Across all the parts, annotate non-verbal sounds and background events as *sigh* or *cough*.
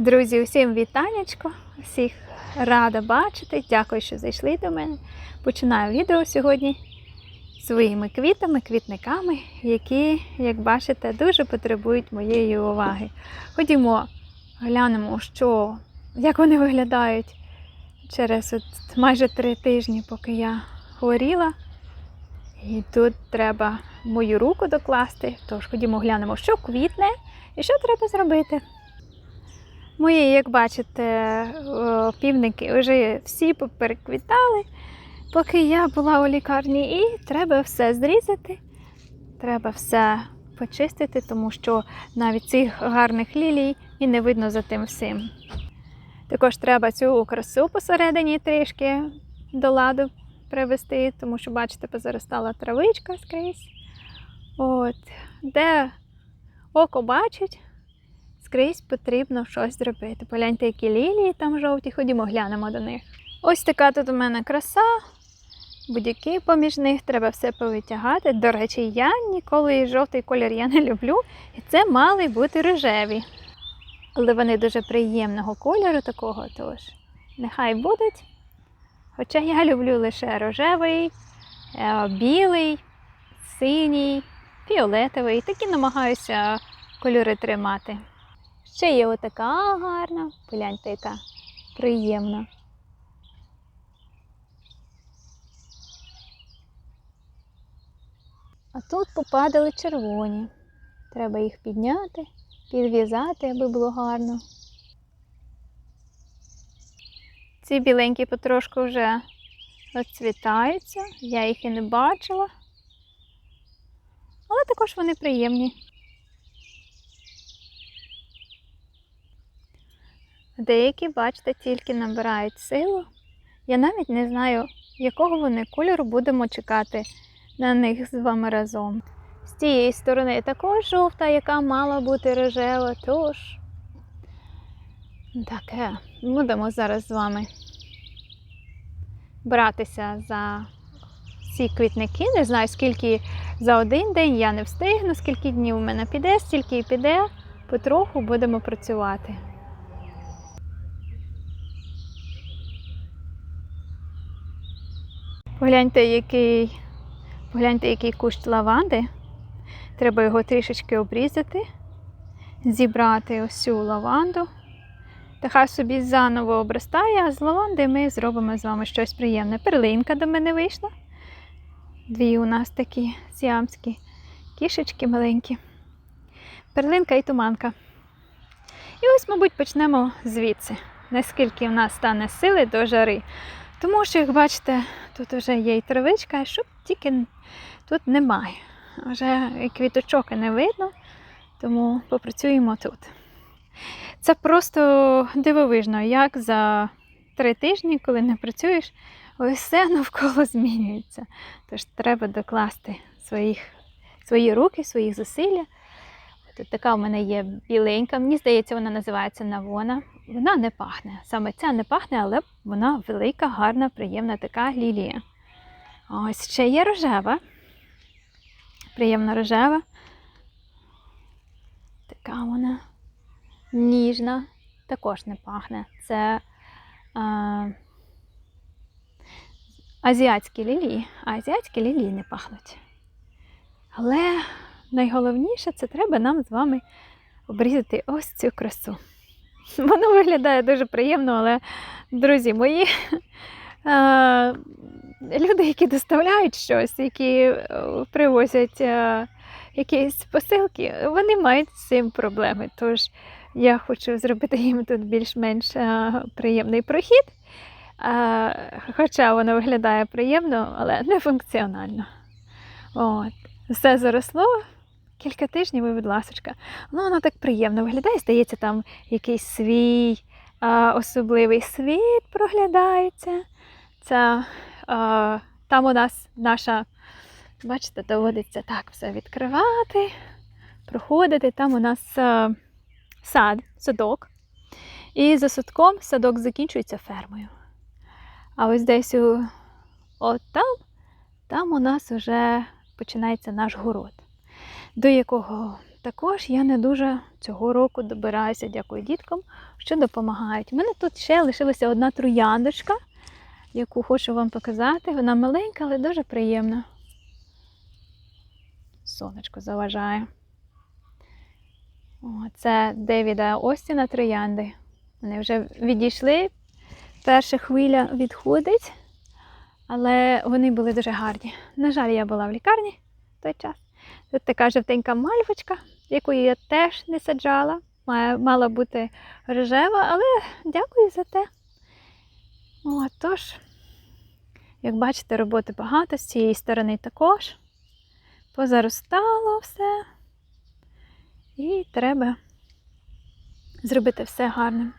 Друзі, усім вітанечко, всіх рада бачити. Дякую, що зайшли до мене. Починаю відео сьогодні своїми квітами, квітниками, які, як бачите, дуже потребують моєї уваги. Ходімо, глянемо, що, як вони виглядають через от майже три тижні, поки я хворіла. І тут треба мою руку докласти. Тож ходімо, глянемо, що квітне і що треба зробити. Мої, як бачите, півники вже всі попереквітали, поки я була у лікарні, і треба все зрізати, треба все почистити, тому що навіть цих гарних лілій і не видно за тим всім. Також треба цю красу посередині трішки до ладу привести, тому що, бачите, позаростала травичка скрізь. От, де око бачить, скрізь потрібно щось зробити. Погляньте, які лілії там жовті, ходімо, глянемо до них. Ось така тут у мене краса. Будь-які поміж них треба все повитягати. До речі, я ніколи жовтий колір я не люблю. І це мали бути рожеві. Але вони дуже приємного кольору такого, тож нехай будуть. Хоча я люблю лише рожевий, е, білий, синій, фіолетовий. Такі намагаюся кольори тримати. Ще є отака гарна, погляньте, яка приємна. А тут попадали червоні. Треба їх підняти, підв'язати, аби було гарно. Ці біленькі потрошку вже розцвітаються, я їх і не бачила. Але також вони приємні. Деякі, бачите, тільки набирають силу. Я навіть не знаю, якого вони кольору будемо чекати на них з вами разом. З тієї сторони також жовта, яка мала бути рожева, тож таке, будемо зараз з вами братися за ці квітники. Не знаю, скільки за один день я не встигну, скільки днів у мене піде, стільки і піде, потроху будемо працювати. Погляньте, який, погляньте, який кущ лаванди. Треба його трішечки обрізати, зібрати ось цю лаванду. Та хай собі заново обростає, а з лаванди ми зробимо з вами щось приємне. Перлинка до мене вийшла. Дві у нас такі сіамські кішечки маленькі. Перлинка і туманка. І ось, мабуть, почнемо звідси, наскільки в нас стане сили до жари. Тому що, як бачите, тут вже є і травичка, щоб тільки тут немає. Вже квіточок не видно, тому попрацюємо тут. Це просто дивовижно, як за три тижні, коли не працюєш, все навколо змінюється. Тож треба докласти своїх, свої руки, своїх зусилля. Тут така у мене є біленька, мені здається, вона називається навона. Вона не пахне. Саме ця не пахне, але вона велика, гарна, приємна така лілія. Ось ще є рожева. Приємна рожева. Така вона ніжна, також не пахне. Це е, азіатські лілії, а азіатські лілії не пахнуть. Але найголовніше це треба нам з вами обрізати ось цю красу. *laughs* Воно виглядає дуже приємно, але, друзі мої, *laughs* люди, які доставляють щось, які е, привозять е, якісь посилки, вони мають з цим проблеми. Тож я хочу зробити їм тут більш-менш е, приємний прохід. Хоча воно виглядає приємно, але не функціонально. От. Все заросло кілька тижнів, і, будь ласочка. Ну, воно так приємно виглядає. Здається, там якийсь свій а, особливий світ проглядається. Це, а, там у нас наша, бачите, доводиться так все відкривати, проходити. Там у нас а, сад, садок. І за садком садок закінчується фермою. А ось десь у, от там, там у нас вже починається наш город, до якого також я не дуже цього року добираюся, дякую діткам, що допомагають. У мене тут ще лишилася одна трояндочка, яку хочу вам показати. Вона маленька, але дуже приємна. Сонечко заважає. О, це Девіда Остіна троянди. Вони вже відійшли. Перша хвиля відходить, але вони були дуже гарні. На жаль, я була в лікарні в той час. Тут така жовтенька мальвочка, яку я теж не саджала. Має, мала бути рожева, але дякую за те. О, тож, як бачите, роботи багато, з цієї сторони також. Позаростало все. І треба зробити все гарним.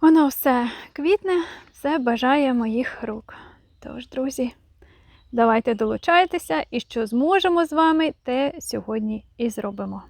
Воно все квітне, все бажає моїх рук. Тож, друзі, давайте долучайтеся і що зможемо з вами, те сьогодні і зробимо.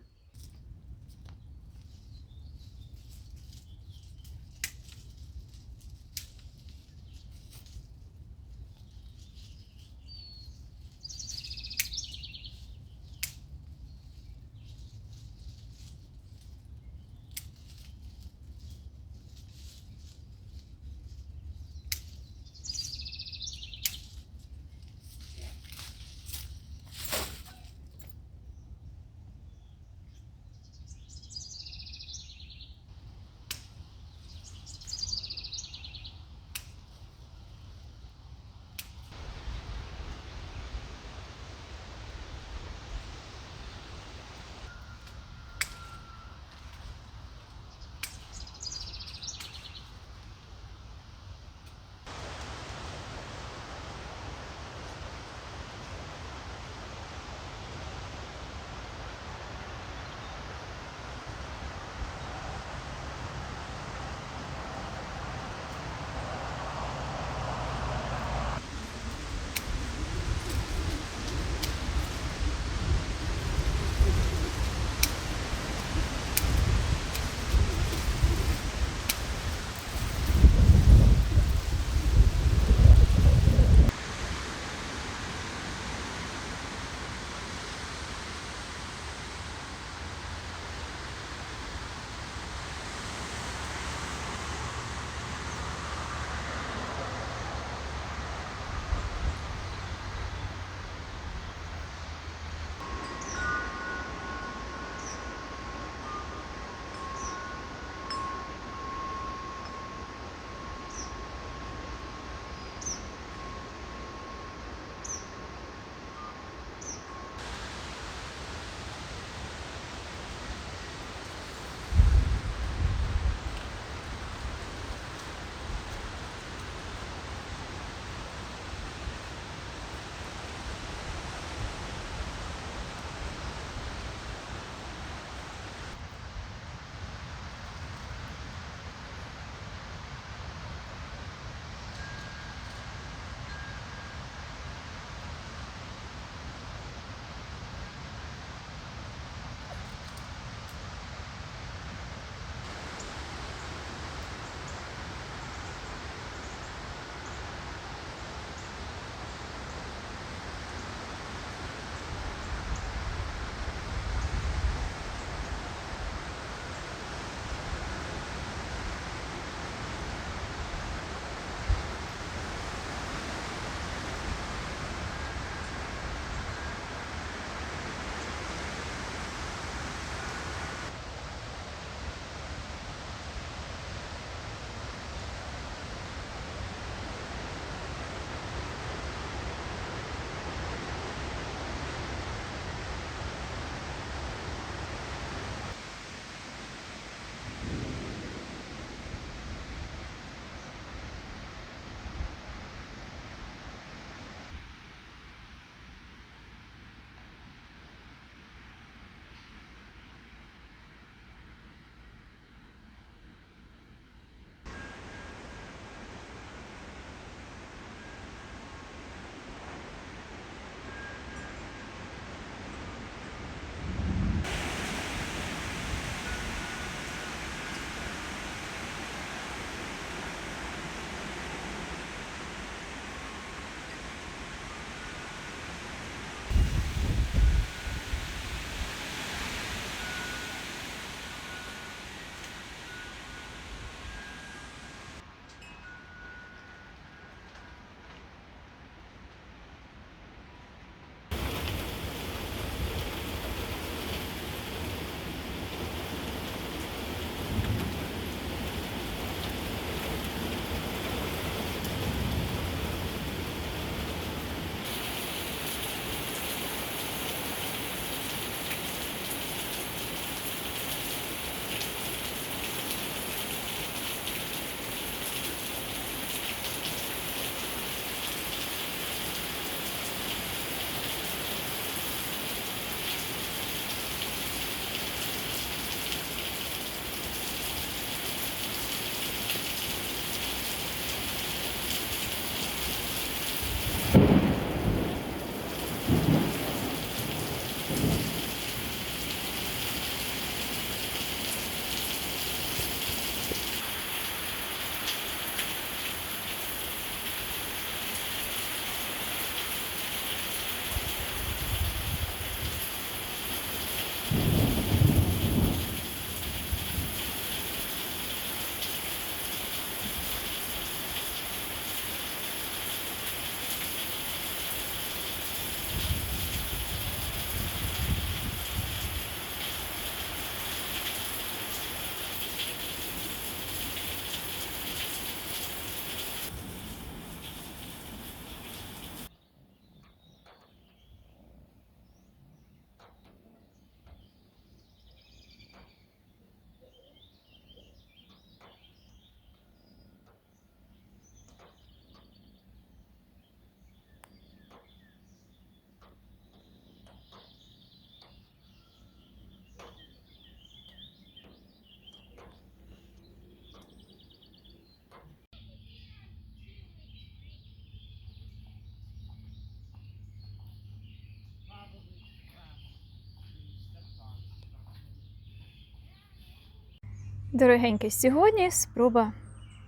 Дорогенькі, сьогодні спроба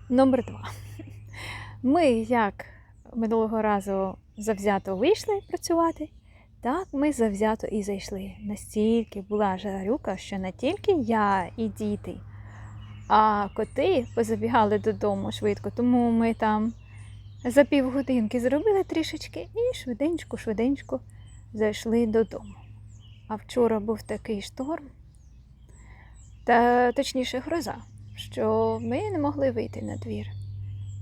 номер два. Ми, як минулого разу, завзято вийшли працювати, так ми завзято і зайшли. Настільки була жарюка, що не тільки я і діти, а коти позабігали додому швидко, тому ми там за півгодинки зробили трішечки і швиденько-швиденько зайшли додому. А вчора був такий шторм, та точніше гроза, що ми не могли вийти на двір.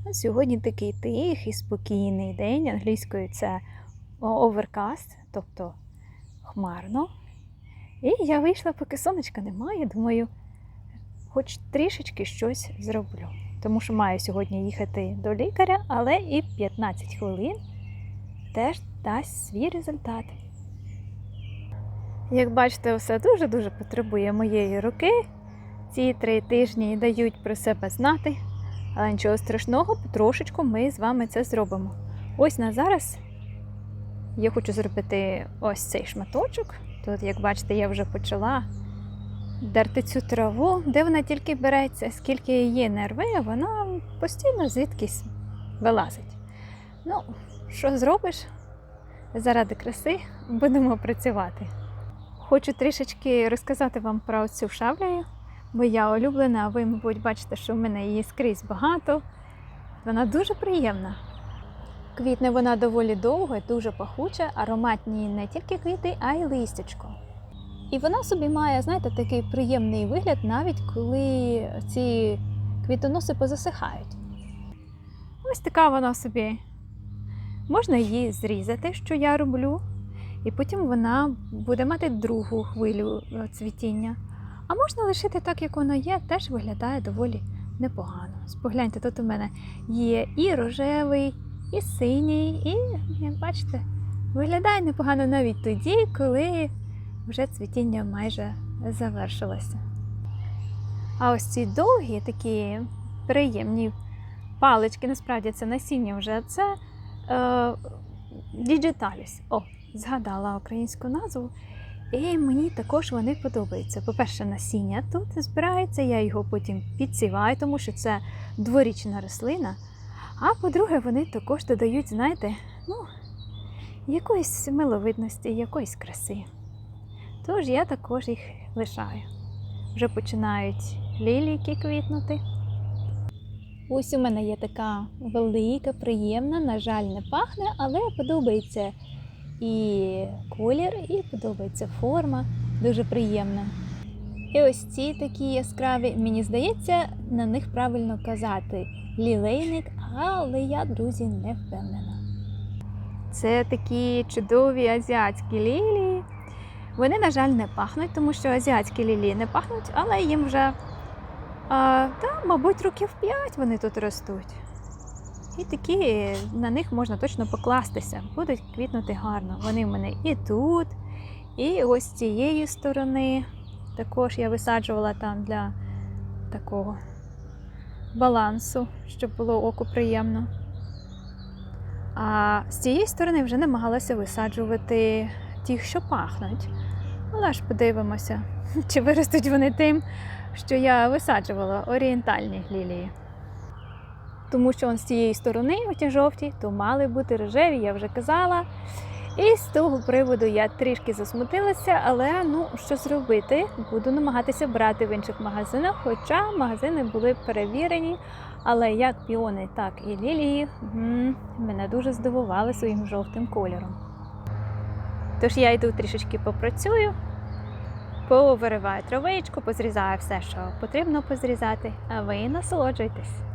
А сьогодні такий тихий, спокійний день. Англійською це overcast, тобто хмарно. І я вийшла, поки сонечка немає. Думаю, хоч трішечки щось зроблю. Тому що маю сьогодні їхати до лікаря, але і 15 хвилин теж дасть свій результат. Як бачите, все дуже-дуже потребує моєї руки. Ці три тижні дають про себе знати, але нічого страшного, потрошечку ми з вами це зробимо. Ось на зараз я хочу зробити ось цей шматочок. Тут, як бачите, я вже почала дерти цю траву, де вона тільки береться, скільки її не рве, вона постійно звідкись вилазить. Ну, що зробиш? Заради краси будемо працювати. Хочу трішечки розказати вам про цю шаблею, бо я улюблена, а ви, мабуть, бачите, що в мене її скрізь багато. Вона дуже приємна. Квітне вона доволі довго, дуже пахуча, ароматні не тільки квіти, а й листячко. І вона собі має, знаєте, такий приємний вигляд, навіть коли ці квітоноси позасихають. Ось така вона собі. Можна її зрізати, що я роблю, і потім вона буде мати другу хвилю е, цвітіння. А можна лишити так, як вона є, теж виглядає доволі непогано. Спогляньте, тут у мене є і рожевий, і синій, і, як бачите, виглядає непогано навіть тоді, коли вже цвітіння майже завершилося. А ось ці довгі такі приємні палички, насправді це насіння вже це е, діджиталіс. О, згадала українську назву. І мені також вони подобаються. По-перше, насіння тут збирається, я його потім підсіваю, тому що це дворічна рослина. А по-друге, вони також додають, знаєте, ну, якоїсь миловидності, якоїсь краси. Тож я також їх лишаю. Вже починають лілійки квітнути. Ось у мене є така велика, приємна, на жаль, не пахне, але подобається і колір, і подобається форма. Дуже приємна. І ось ці такі яскраві, мені здається, на них правильно казати лілейник, але я, друзі, не впевнена. Це такі чудові азіатські лілії. Вони, на жаль, не пахнуть, тому що азіатські лілії не пахнуть, але їм вже, а, та, мабуть, років 5 вони тут ростуть. І такі на них можна точно покластися, будуть квітнути гарно. Вони в мене і тут, і ось з цієї сторони. Також я висаджувала там для такого балансу, щоб було оку приємно. А з цієї сторони вже намагалася висаджувати ті, що пахнуть. Але ж подивимося, *laughs* чи виростуть вони тим, що я висаджувала орієнтальні лілії. Тому що он з цієї сторони, оті жовті, то мали бути рожеві, я вже казала. І з того приводу я трішки засмутилася, але ну що зробити, буду намагатися брати в інших магазинах, хоча магазини були перевірені. Але як піони, так і лілії мене дуже здивували своїм жовтим кольором. Тож я йду трішечки попрацюю, повириваю травичку, позрізаю все, що потрібно позрізати, а ви насолоджуйтесь.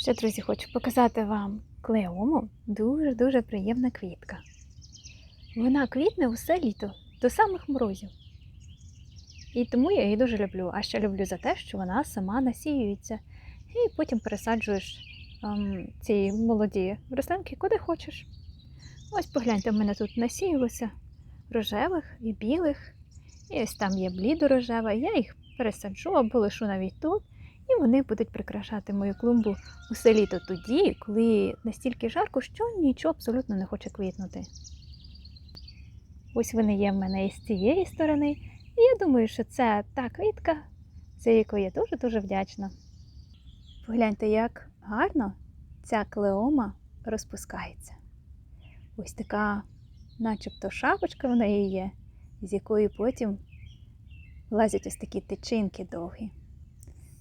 Ще, друзі, хочу показати вам клеому. Дуже-дуже приємна квітка. Вона квітне усе літо, до самих морозів. І тому я її дуже люблю. А ще люблю за те, що вона сама насіюється. І потім пересаджуєш ем, ці молоді рослинки куди хочеш. Ось погляньте, в мене тут насіялося рожевих і білих. І ось там є блідорожева. Я їх пересаджу або лишу навіть тут. І вони будуть прикрашати мою клумбу усе літо тоді, коли настільки жарко, що нічого абсолютно не хоче квітнути. Ось вони є в мене і з цієї сторони. І я думаю, що це та квітка, за яку я дуже-дуже вдячна. Погляньте, як гарно ця клеома розпускається. Ось така, начебто, шапочка в неї є, з якої потім лазять ось такі тичинки довгі.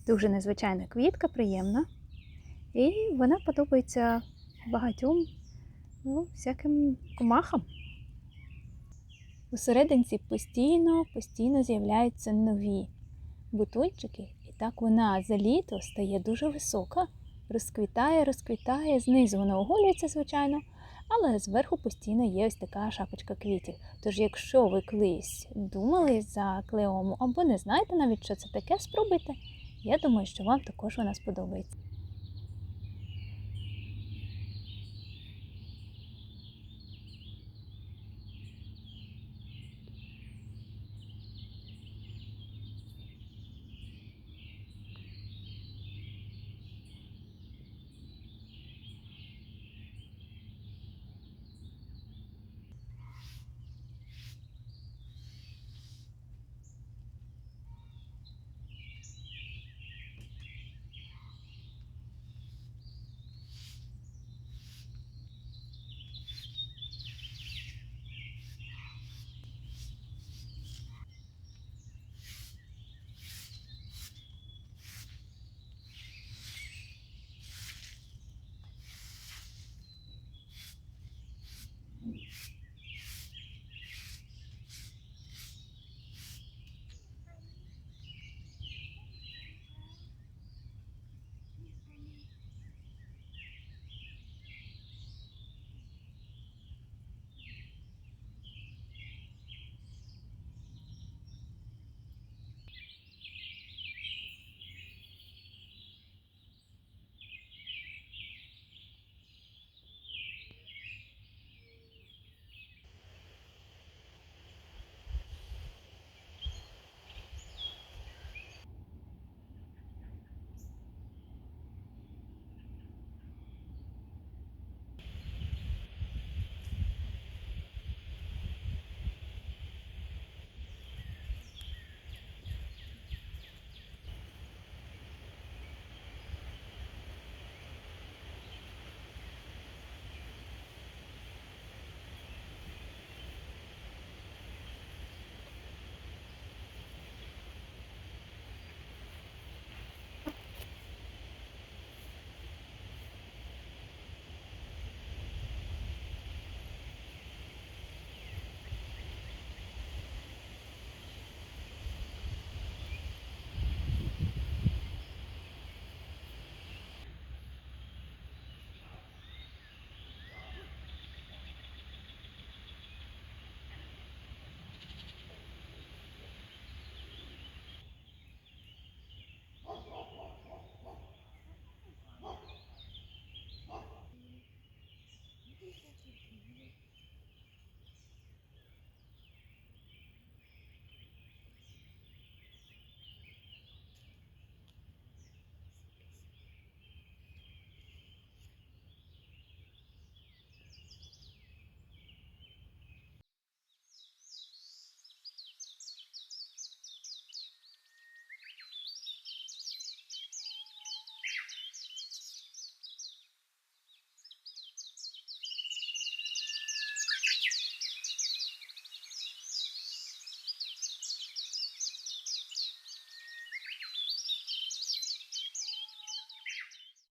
Дуже незвичайна квітка, приємна. І вона подобається багатьом ну, всяким комахам. У серединці постійно, постійно з'являються нові бутончики, і так вона за літо стає дуже висока, розквітає, розквітає, знизу вона оголюється, звичайно, але зверху постійно є ось така шапочка квітів. Тож, якщо ви колись думали за клеому або не знаєте навіть, що це таке, спробуйте. Я думаю, що вам також вона сподобається.